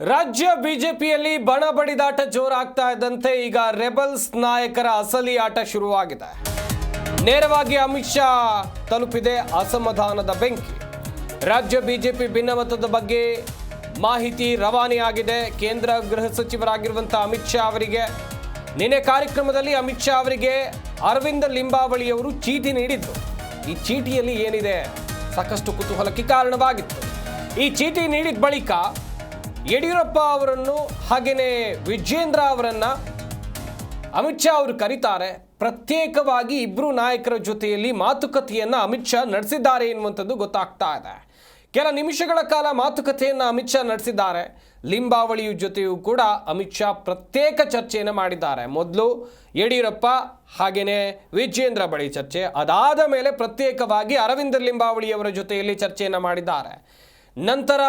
ರಾಜ್ಯ ಬಿಜೆಪಿಯಲ್ಲಿ ಬಣ ಬಡಿದಾಟ ಜೋರಾಗ್ತಾ ಇದ್ದಂತೆ ಈಗ ರೆಬಲ್ಸ್ ನಾಯಕರ ಅಸಲಿ ಆಟ ಶುರುವಾಗಿದೆ. ನೇರವಾಗಿ ಅಮಿತ್ ಶಾ ತಲುಪಿದೆ ಅಸಮಾಧಾನದ ಬೆಂಕಿ. ರಾಜ್ಯ ಬಿಜೆಪಿ ಭಿನ್ನಮತದ ಬಗ್ಗೆ ಮಾಹಿತಿ ರವಾನೆಯಾಗಿದೆ. ಕೇಂದ್ರ ಗೃಹ ಸಚಿವರಾಗಿರುವಂಥ ಅಮಿತ್ ಶಾ ಅವರಿಗೆ, ನಿನ್ನೆ ಕಾರ್ಯಕ್ರಮದಲ್ಲಿ ಅಮಿತ್ ಶಾ ಅವರಿಗೆ ಅರವಿಂದ ಲಿಂಬಾವಳಿಯವರು ಚೀಟಿ ನೀಡಿದ್ರು ಈ ಚೀಟಿಯಲ್ಲಿ ಏನಿದೆ? ಸಾಕಷ್ಟು ಕುತೂಹಲಕ್ಕೆ ಕಾರಣವಾಗಿತ್ತು. ಈ ಚೀಟಿ ನೀಡಿದ ಬಳಿಕ ಯಡಿಯೂರಪ್ಪ ಅವರನ್ನು ಹಾಗೆಯೇ ವಿಜೇಂದ್ರ ಅವರನ್ನು ಅಮಿತ್ ಶಾ ಅವರು ಕರೀತಾರೆ. ಪ್ರತ್ಯೇಕವಾಗಿ ಇಬ್ಬರು ನಾಯಕರ ಜೊತೆಯಲ್ಲಿ ಮಾತುಕತೆಯನ್ನು ಅಮಿತ್ ಶಾ ನಡೆಸಿದ್ದಾರೆ ಎನ್ನುವಂಥದ್ದು ಗೊತ್ತಾಗ್ತಾ ಇದೆ. ಕೆಲ ನಿಮಿಷಗಳ ಕಾಲ ಮಾತುಕತೆಯನ್ನು ಅಮಿತ್ ಶಾ ನಡೆಸಿದ್ದಾರೆ. ಲಿಂಬಾವಳಿಯ ಜೊತೆಯೂ ಕೂಡ ಅಮಿತ್ ಶಾ ಪ್ರತ್ಯೇಕ ಚರ್ಚೆಯನ್ನು ಮಾಡಿದ್ದಾರೆ. ಮೊದಲು ಯಡಿಯೂರಪ್ಪ ಹಾಗೆಯೇ ವಿಜೇಂದ್ರ ಬಳಿ ಚರ್ಚೆ, ಅದಾದ ಮೇಲೆ ಪ್ರತ್ಯೇಕವಾಗಿ ಅರವಿಂದ ಲಿಂಬಾವಳಿಯವರ ಜೊತೆಯಲ್ಲಿ ಚರ್ಚೆಯನ್ನು ಮಾಡಿದ್ದಾರೆ. ನಂತರ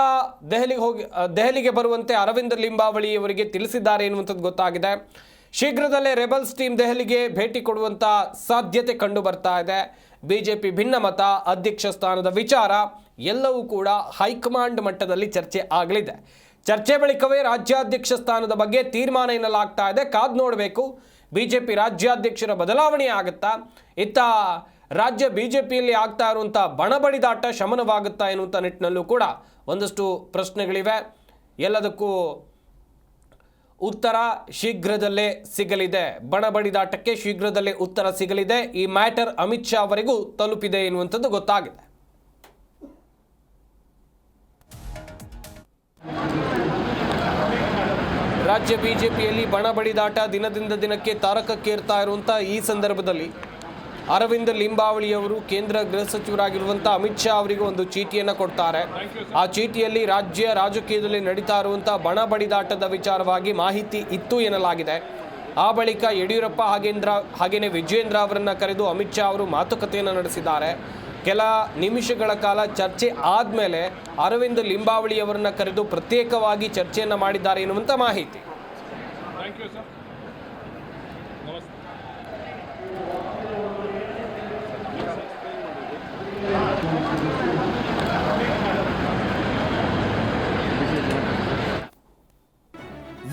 ದೆಹಲಿಗೆ ಹೋಗಿ ದೆಹಲಿಗೆ ಬರುವಂತೆ ಅರವಿಂದ ಲಿಂಬಾವಳಿ ಅವರಿಗೆ ತಿಳಿಸಿದ್ದಾರೆ ಎನ್ನುವಂಥದ್ದು ಗೊತ್ತಾಗಿದೆ. ಶೀಘ್ರದಲ್ಲೇ ರೆಬಲ್ಸ್ ಟೀಮ್ ದೆಹಲಿಗೆ ಭೇಟಿ ಕೊಡುವಂತ ಸಾಧ್ಯತೆ ಕಂಡು ಬರ್ತಾ ಇದೆ. ಬಿಜೆಪಿ ಭಿನ್ನಮತ ಅಧ್ಯಕ್ಷ ಸ್ಥಾನದ ವಿಚಾರ ಎಲ್ಲವೂ ಕೂಡ ಹೈಕಮಾಂಡ್ ಮಟ್ಟದಲ್ಲಿ ಚರ್ಚೆ ಆಗಲಿದೆ. ಚರ್ಚೆ ಬಳಿಕವೇ ರಾಜ್ಯಾಧ್ಯಕ್ಷ ಸ್ಥಾನದ ಬಗ್ಗೆ ತೀರ್ಮಾನ ಎನ್ನಲಾಗ್ತಾ ಇದೆ. ಕಾದ್ ನೋಡಬೇಕು. ಬಿಜೆಪಿ ರಾಜ್ಯಾಧ್ಯಕ್ಷರ ಬದಲಾವಣೆ ಆಗುತ್ತಾ? ಇತ್ತ ರಾಜ್ಯ ಬಿಜೆಪಿಯಲ್ಲಿ ಆಗ್ತಾ ಇರುವಂಥ ಬಣಬಡಿದಾಟ ಶಮನವಾಗುತ್ತಾ ಎನ್ನುವಂಥ ನಿಟ್ಟಿನಲ್ಲೂ ಕೂಡ ಒಂದಷ್ಟು ಪ್ರಶ್ನೆಗಳಿವೆ. ಎಲ್ಲದಕ್ಕೂ ಉತ್ತರ ಶೀಘ್ರದಲ್ಲೇ ಸಿಗಲಿದೆ. ಬಣಬಡಿದಾಟಕ್ಕೆ ಶೀಘ್ರದಲ್ಲೇ ಉತ್ತರ ಸಿಗಲಿದೆ. ಈ ಮ್ಯಾಟರ್ ಅಮಿತ್ ಶಾ ಅವರಿಗೂ ತಲುಪಿದೆ ಎನ್ನುವಂಥದ್ದು ಗೊತ್ತಾಗಿದೆ. ರಾಜ್ಯ ಬಿಜೆಪಿಯಲ್ಲಿ ಬಣ ಬಡಿದಾಟ ದಿನದಿಂದ ದಿನಕ್ಕೆ ತಾರಕಕ್ಕೇರ್ತಾ ಇರುವಂಥ ಈ ಸಂದರ್ಭದಲ್ಲಿ ಅರವಿಂದ ಲಿಂಬಾವಳಿಯವರು ಕೇಂದ್ರ ಗೃಹ ಸಚಿವರಾಗಿರುವಂಥ ಅಮಿತ್ ಶಾ ಅವರಿಗೆ ಒಂದು ಚೀಟಿಯನ್ನು ಕೊಡ್ತಾರೆ. ಆ ಚೀಟಿಯಲ್ಲಿ ರಾಜ್ಯ ರಾಜಕೀಯದಲ್ಲಿ ನಡೀತಾ ಇರುವಂಥ ಬಣ ಬಡಿದಾಟದ ವಿಚಾರವಾಗಿ ಮಾಹಿತಿ ಇತ್ತು ಎನ್ನಲಾಗಿದೆ. ಆ ಬಳಿಕ ಯಡಿಯೂರಪ್ಪ ಹಾಗೇಂದ್ರ ಹಾಗೆಯೇ ವಿಜಯೇಂದ್ರ ಅವರನ್ನು ಕರೆದು ಅಮಿತ್ ಶಾ ಅವರು ಮಾತುಕತೆಯನ್ನು ನಡೆಸಿದ್ದಾರೆ. ಕೆಲ ನಿಮಿಷಗಳ ಕಾಲ ಚರ್ಚೆ ಆದಮೇಲೆ ಅರವಿಂದ ಲಿಂಬಾವಳಿಯವರನ್ನು ಕರೆದು ಪ್ರತ್ಯೇಕವಾಗಿ ಚರ್ಚೆಯನ್ನು ಮಾಡಿದ್ದಾರೆ ಎನ್ನುವಂಥ ಮಾಹಿತಿ.